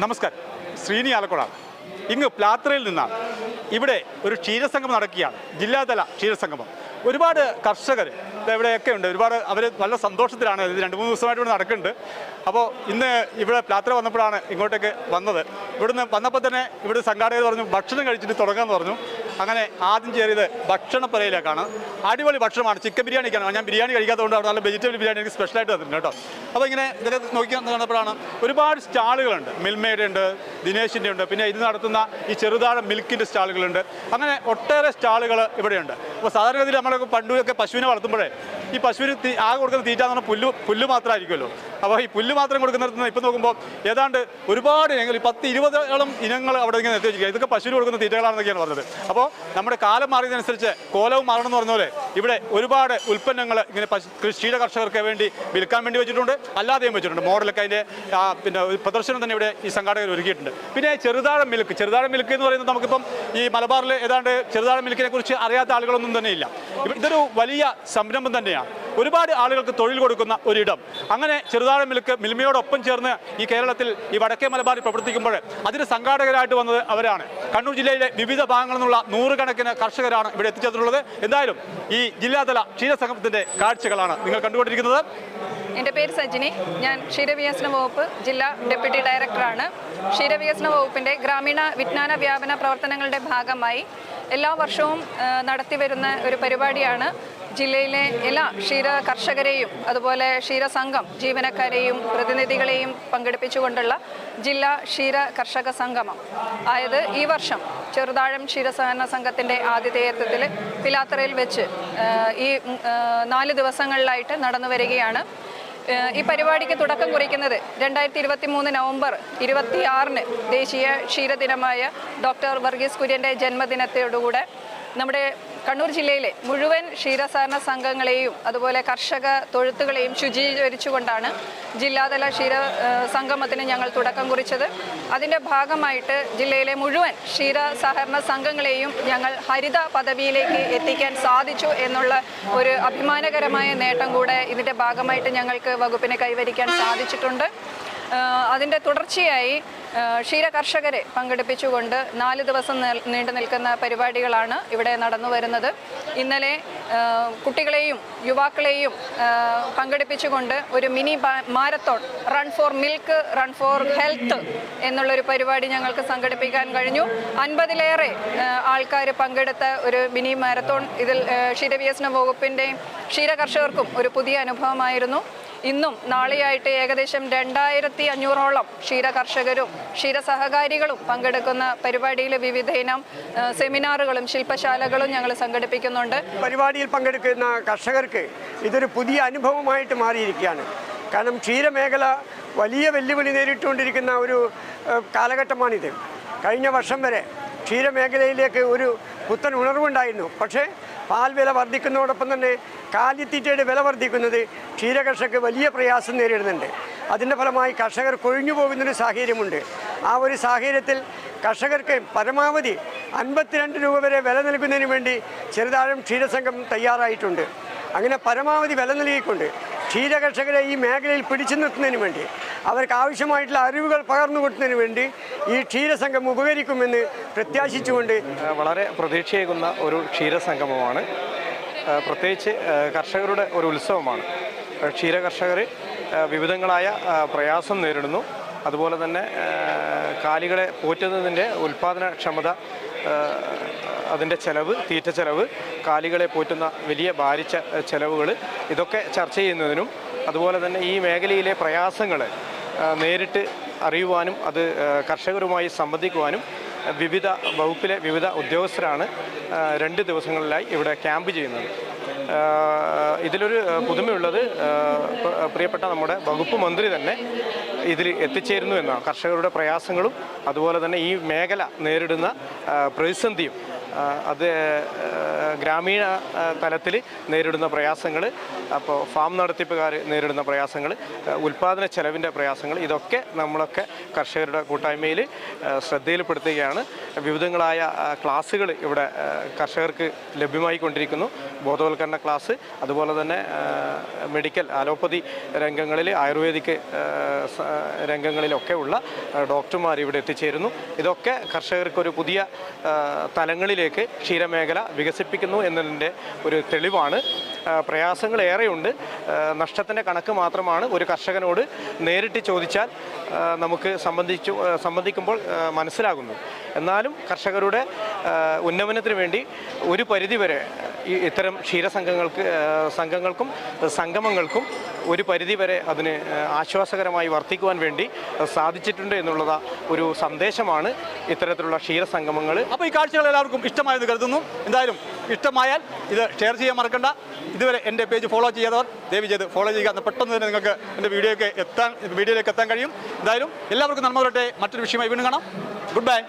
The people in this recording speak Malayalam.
നമസ്കാരം. ശ്രീനി ആലക്കോടാണ്. ഇങ്ങ് പ്ലാത്രയിൽ നിന്നാണ്. ഇവിടെ ഒരു ക്ഷീരസംഗമം നടക്കുകയാണ്. ജില്ലാതല ക്ഷീരസംഗമം. ഒരുപാട് കർഷകർ ഇവിടെയൊക്കെ ഉണ്ട്. ഒരുപാട് അവർ നല്ല സന്തോഷത്തിലാണ്. ഇത് രണ്ട് മൂന്ന് ദിവസമായിട്ട് ഇവിടെ നടക്കുന്നുണ്ട്. അപ്പോൾ ഇന്ന് ഇവിടെ പ്ലാത്ര വന്നപ്പോഴാണ് ഇങ്ങോട്ടേക്ക് വന്നത്. ഇവിടുന്ന് വന്നപ്പോൾ തന്നെ ഇവിടെ സംഘാടകർ പറഞ്ഞു ഭക്ഷണം കഴിച്ചിട്ട് തുടങ്ങാമെന്ന് പറഞ്ഞു. അങ്ങനെ ആദ്യം ചേരിയത് ഭക്ഷണപ്പുരയിലേക്കാണ്. അടിപൊളി ഭക്ഷണമാണ്. ചിക്കൻ ബിരിയാണിക്കാണ് ഞാൻ ബിരിയാണി കഴിക്കാത്തതുകൊണ്ട് അവിടെ നല്ല വെജിറ്റബിൾ ബിരിയാണി എനിക്ക് സ്പെഷ്യലായിട്ട് തന്നിട്ടുണ്ട് കേട്ടോ. അപ്പോൾ ഇങ്ങനെ ഇതിൽ നോക്കി കണ്ടപ്പോഴാണ് ഒരുപാട് സ്റ്റാളുകളുണ്ട്. മിൽമയുടെ ഉണ്ട് ദിനേശിന്റെ ഉണ്ട് പിന്നെ ഇത് നടത്തുന്ന ഈ ചെറുതാഴ മിൽക്കിന്റെ സ്റ്റാളുകളുണ്ട്. അങ്ങനെ ഒട്ടേറെ സ്റ്റാളുകൾ ഇവിടെയുണ്ട്. അപ്പോൾ സാധാരണഗതിയിൽ നമ്മളൊക്കെ പണ്ടുമൊക്കെ പശുവിനെ വളർത്തുമ്പോഴേ ഈ പശുവിന് ആകെ കൊടുക്കുന്ന തീറ്റ എന്ന് പറഞ്ഞാൽ പുല്ല് പുല്ല് മാത്രമായിരിക്കുമല്ലോ. അപ്പോൾ ഈ പുല്ല് മാത്രം കൊടുക്കുന്നിടത്ത് ഇപ്പം നോക്കുമ്പോൾ ഏതാണ്ട് ഒരുപാട് ഇനങ്ങൾ പത്ത് ഇരുപതോളം ഇനങ്ങൾ അവിടെ ഇങ്ങനെ എത്തി വെച്ചിരിക്കുക ഇതൊക്കെ പശുവിന് കൊടുക്കുന്ന തീറ്റകളാണെന്നൊക്കെയാണ് പറഞ്ഞത്. അപ്പോൾ നമ്മുടെ കാലം മാറിയതനുസരിച്ച് കോലവും മാറണം എന്ന് പറഞ്ഞ പോലെ ഇവിടെ ഒരുപാട് ഉൽപ്പന്നങ്ങൾ ഇങ്ങനെ കൃഷിയുടെ കർഷകർക്ക് വേണ്ടി വിൽക്കാൻ വേണ്ടി വെച്ചിട്ടുണ്ട്. അല്ലാതെയും വെച്ചിട്ടുണ്ട്. മോഡലൊക്കെ അതിന്റെ പിന്നെ പ്രദർശനം തന്നെ ഇവിടെ ഈ സംഘാടകർ ഒരുക്കിയിട്ടുണ്ട്. പിന്നെ ചെറുതാഴം മിൽക്ക് ചെറുതാഴം മിൽക്ക് എന്ന് പറയുന്നത് നമുക്കിപ്പം ഈ മലബാറിൽ ഏതാണ്ട് ചെറുതാഴം മിൽക്കിനെ കുറിച്ച് അറിയാത്ത ആളുകളൊന്നും തന്നെ ഇല്ല ഇതൊരു വലിയ സംരംഭം തന്നെയാണ് ഒരുപാട് ആളുകൾക്ക് തൊഴിൽ കൊടുക്കുന്ന ഒരിടം. അങ്ങനെ ചെറുതാഴം മിൽക്ക് മിൽമയോടൊപ്പം ചേർന്ന് ഈ കേരളത്തിൽ ഈ വടക്കേ മലബാറിൽ പ്രവർത്തിക്കുമ്പോൾ അതിന് സംഘാടകരായിട്ട് വന്നത് അവരാണ്. കണ്ണൂർ ജില്ലയിലെ വിവിധ ഭാഗങ്ങളിൽ നിന്നുള്ള നൂറുകണക്കിന് കർഷകരാണ് ഇവിടെ എത്തിച്ചേർന്നിട്ടുള്ളത്. എന്തായാലും ഈ ജില്ലാതല ക്ഷീരസംഘത്തിന്റെ കാഴ്ചകളാണ് നിങ്ങൾ കണ്ടുകൊണ്ടിരിക്കുന്നത്. എന്റെ പേര് സജിനി. ഞാൻ ക്ഷീരവികസന വകുപ്പ് ജില്ലാ ഡെപ്യൂട്ടി ഡയറക്ടറാണ്. ക്ഷീരവികസന വകുപ്പിന്റെ ഗ്രാമീണ വിജ്ഞാന വ്യാപന പ്രവർത്തനങ്ങളുടെ ഭാഗമായി എല്ലാ വർഷവും നടത്തി നടത്തിവരുന്ന ഒരു പരിപാടിയാണ്. ജില്ലയിലെ എല്ലാ ക്ഷീര കർഷകരെയും അതുപോലെ ക്ഷീരസംഘം ജീവനക്കാരെയും പ്രതിനിധികളെയും പങ്കെടുപ്പിച്ചുകൊണ്ടുള്ള ജില്ലാ ക്ഷീര കർഷക സംഗമം. ആയത് ഈ വർഷം ചെറുതാഴം ക്ഷീരസഹകരണ സംഘത്തിന്റെ ആതിഥേയത്വത്തിൽ പിലാത്തറയിൽ വെച്ച് ഈ നാല് ദിവസങ്ങളിലായിട്ട് നടന്നു വരികയാണ്. ഈ പരിപാടിക്ക് തുടക്കം കുറിക്കുന്നത് രണ്ടായിരത്തി ഇരുപത്തി മൂന്ന് നവംബർ ഇരുപത്തിയാറിന് ദേശീയ ക്ഷീരദിനമായ ഡോക്ടർ വർഗീസ് കുര്യന്റെ ജന്മദിനത്തോടുകൂടെ നമ്മുടെ കണ്ണൂർ ജില്ലയിലെ മുഴുവൻ ക്ഷീരസഹകരണ സംഘങ്ങളെയും അതുപോലെ കർഷക തൊഴുത്തുകളെയും ശുചീകരിച്ചുകൊണ്ടാണ് ജില്ലാതല ക്ഷീര സംഗമത്തിന് ഞങ്ങൾ തുടക്കം കുറിച്ചത്. അതിന്റെ ഭാഗമായിട്ട് ജില്ലയിലെ മുഴുവൻ ക്ഷീര സഹകരണ സംഘങ്ങളെയും ഞങ്ങൾ ഹരിത പദവിയിലേക്ക് എത്തിക്കാൻ സാധിച്ചു എന്നുള്ള ഒരു അഭിമാനകരമായ നേട്ടം കൂടെ ഇതിന്റെ ഭാഗമായിട്ട് ഞങ്ങൾക്ക് വകുപ്പിനെ കൈവരിക്കാൻ സാധിച്ചിട്ടുണ്ട്. അതിന്റെ തുടർച്ചയായി ക്ഷീര കർഷകരെ പങ്കെടുപ്പിച്ചുകൊണ്ട് നാല് ദിവസം നീണ്ടു നിൽക്കുന്ന പരിപാടികളാണ് ഇവിടെ നടന്നു വരുന്നത്. ഇന്നലെ കുട്ടികളെയും യുവാക്കളെയും പങ്കെടുപ്പിച്ചുകൊണ്ട് ഒരു mini marathon run for milk run for health എന്നുള്ളൊരു പരിപാടി ഞങ്ങൾക്ക് സംഘടിപ്പിക്കാൻ കഴിഞ്ഞു. അൻപതിലേറെ ആൾക്കാർ പങ്കെടുത്ത ഒരു മിനി മാരത്തോൺ. ഇതിൽ ക്ഷീരവികസന വകുപ്പിന്റെയും ക്ഷീര കർഷകർക്കും ഒരു പുതിയ അനുഭവമായിരുന്നു. ഇന്നും നാളെയായിട്ട് ഏകദേശം രണ്ടായിരത്തി അഞ്ഞൂറോളം ക്ഷീര കർഷകരും ക്ഷീര സഹകാരികളും പങ്കെടുക്കുന്ന പരിപാടിയിൽ വിവിധ ഇനം സെമിനാറുകളും ശില്പശാലകളും ഞങ്ങൾ സംഘടിപ്പിക്കുന്നുണ്ട്. പരിപാടിയിൽ പങ്കെടുക്കുന്ന കർഷകർക്ക് ഇതൊരു പുതിയ അനുഭവമായിട്ട് മാറിയിരിക്കുകയാണ്. കാരണം ക്ഷീരമേഖല വലിയ വെല്ലുവിളി നേരിട്ടുകൊണ്ടിരിക്കുന്ന ഒരു കാലഘട്ടമാണിത്. കഴിഞ്ഞ വർഷം വരെ ക്ഷീരമേഖലയിലേക്ക് ഒരു പുത്തൻ ഉണർവുണ്ടായിരുന്നു. പക്ഷേ പാൽ വില വർദ്ധിക്കുന്നതോടൊപ്പം തന്നെ കാലിത്തീറ്റയുടെ വില വർദ്ധിക്കുന്നത് ക്ഷീരകർഷകർക്ക് വലിയ പ്രയാസം നേരിടുന്നുണ്ട്. അതിന്റെ ഫലമായി കർഷകർ കൊഴിഞ്ഞു പോകുന്നൊരു സാഹചര്യമുണ്ട്. ആ ഒരു സാഹചര്യത്തിൽ കർഷകർക്ക് പരമാവധി അൻപത്തിരണ്ട് രൂപ വരെ വില നൽകുന്നതിന് വേണ്ടി ചെറുതാഴം ക്ഷീരസംഘം തയ്യാറായിട്ടുണ്ട്. അങ്ങനെ പരമാവധി വില നൽകിക്കൊണ്ട് ക്ഷീരകർഷകരെ ഈ മേഖലയിൽ പിടിച്ചു നിർത്തുന്നതിന് വേണ്ടി അവർക്ക് ആവശ്യമായിട്ടുള്ള അറിവുകൾ പകർന്നു കൊടുത്തതിന് വേണ്ടി ഈ ക്ഷീരസംഘം ഉപകരിക്കുമെന്ന് പ്രത്യാശിച്ചുകൊണ്ട് വളരെ പ്രതീക്ഷയേകുന്ന ഒരു ക്ഷീരസംഗമമാണ്. പ്രത്യേകിച്ച് കർഷകരുടെ ഒരു ഉത്സവമാണ്. ക്ഷീര കർഷകർ വിവിധങ്ങളായ പ്രയാസം നേരിടുന്നു. അതുപോലെ തന്നെ കാലികളെ പോറ്റുന്നതിന്റെ ഉൽപ്പാദനക്ഷമത അതിന്റെ ചെലവ് തീറ്റ ചെലവ് കാലികളെ പോറ്റുന്ന വലിയ ഭാരിച്ച ചെലവുകൾ ഇതൊക്കെ ചർച്ച ചെയ്യുന്നതിനും അതുപോലെ തന്നെ ഈ മേഖലയിലെ പ്രയാസങ്ങൾ നേരിട്ട് അറിയുവാനും അത് കർഷകരുമായി സംബന്ധിക്കുവാനും വിവിധ വകുപ്പിലെ വിവിധ ഉദ്യോഗസ്ഥരാണ് രണ്ട് ദിവസങ്ങളിലായി ഇവിടെ ക്യാമ്പ് ചെയ്യുന്നത്. ഇതിലൊരു പുതുമയുള്ളത് പ്രിയപ്പെട്ട നമ്മുടെ വകുപ്പ് മന്ത്രി തന്നെ ഇതിൽ എത്തിച്ചേരുന്നു എന്നാണ്. കർഷകരുടെ പ്രയാസങ്ങളും അതുപോലെ തന്നെ ഈ മേഖല നേരിടുന്ന പ്രതിസന്ധിയും അത് ഗ്രാമീണ തലത്തിൽ നേരിടുന്ന പ്രയാസങ്ങൾ അപ്പോൾ ഫാം നടത്തിപ്പുകാർ നേരിടുന്ന പ്രയാസങ്ങൾ ഉൽപ്പാദന ചെലവിന്റെ പ്രയാസങ്ങൾ ഇതൊക്കെ നമ്മളൊക്കെ കർഷകരുടെ കൂട്ടായ്മയിൽ ശ്രദ്ധയിൽപ്പെടുത്തുകയാണ്. വിവിധങ്ങളായ ക്ലാസ്സുകൾ ഇവിടെ കർഷകർക്ക് ലഭ്യമായിക്കൊണ്ടിരിക്കുന്നു. ബോധവൽക്കരണ ക്ലാസ് അതുപോലെ തന്നെ മെഡിക്കൽ അലോപ്പതി രംഗങ്ങളിൽ ആയുർവേദിക് രംഗങ്ങളിലൊക്കെ ഉള്ള ഡോക്ടർമാർ ഇവിടെ എത്തിച്ചേരുന്നു. ഇതൊക്കെ കർഷകർക്ക് ഒരു പുതിയ ആ, തലങ്ങളിലേക്ക് ക്ഷീരമേഖല വികസിപ്പിക്കുന്നു എന്നതിന്റെ ഒരു തെളിവാണ്. പ്രയാസങ്ങൾ ഏറെയുണ്ട്. നഷ്ടത്തിന്റെ കണക്ക് മാത്രമാണ് ഒരു കർഷകനോട് നേരിട്ട് ചോദിച്ചാൽ നമുക്ക് സംബന്ധിച്ചു സംബന്ധിക്കുമ്പോൾ മനസ്സിലാകുന്നു എന്നാലും കർഷകരുടെ ഉന്നമനത്തിന് വേണ്ടി ഒരു പരിധിവരെ ഈ ഇത്തരം ക്ഷീരസംഘങ്ങൾക്ക് സംഘങ്ങൾക്ക് സംഗമങ്ങൾക്കും ഒരു പരിധിവരെ അതിന് ആശ്വാസകരമായി വർത്തിക്കുവാൻ വേണ്ടി സാധിച്ചിട്ടുണ്ട് എന്നുള്ളത് ഒരു സന്ദേശമാണ് ഇത്തരത്തിലുള്ള ക്ഷീരസംഗമങ്ങൾ. അപ്പോൾ ഈ കാഴ്ചകൾ എല്ലാവർക്കും ഇഷ്ടമായെന്ന് കരുതുന്നു. എന്തായാലും ഇഷ്ടമായാൽ ഇത് ഷെയർ ചെയ്യാൻ മറക്കണ്ട. ഇതുവരെ എന്റെ പേജ് ഫോളോ ചെയ്യാത്തവർ ദയവ് ചെയ്ത് ഫോളോ ചെയ്യുക. എന്നാൽ പെട്ടെന്ന് തന്നെ നിങ്ങൾക്ക് എന്റെ വീഡിയോയ്ക്ക് എത്താൻ വീഡിയോയിലേക്ക് എത്താൻ കഴിയും. എന്തായാലും എല്ലാവർക്കും നന്മ വരട്ടെ മറ്റൊരു വിഷയമായി വീണ്ടും കാണാം. Good bye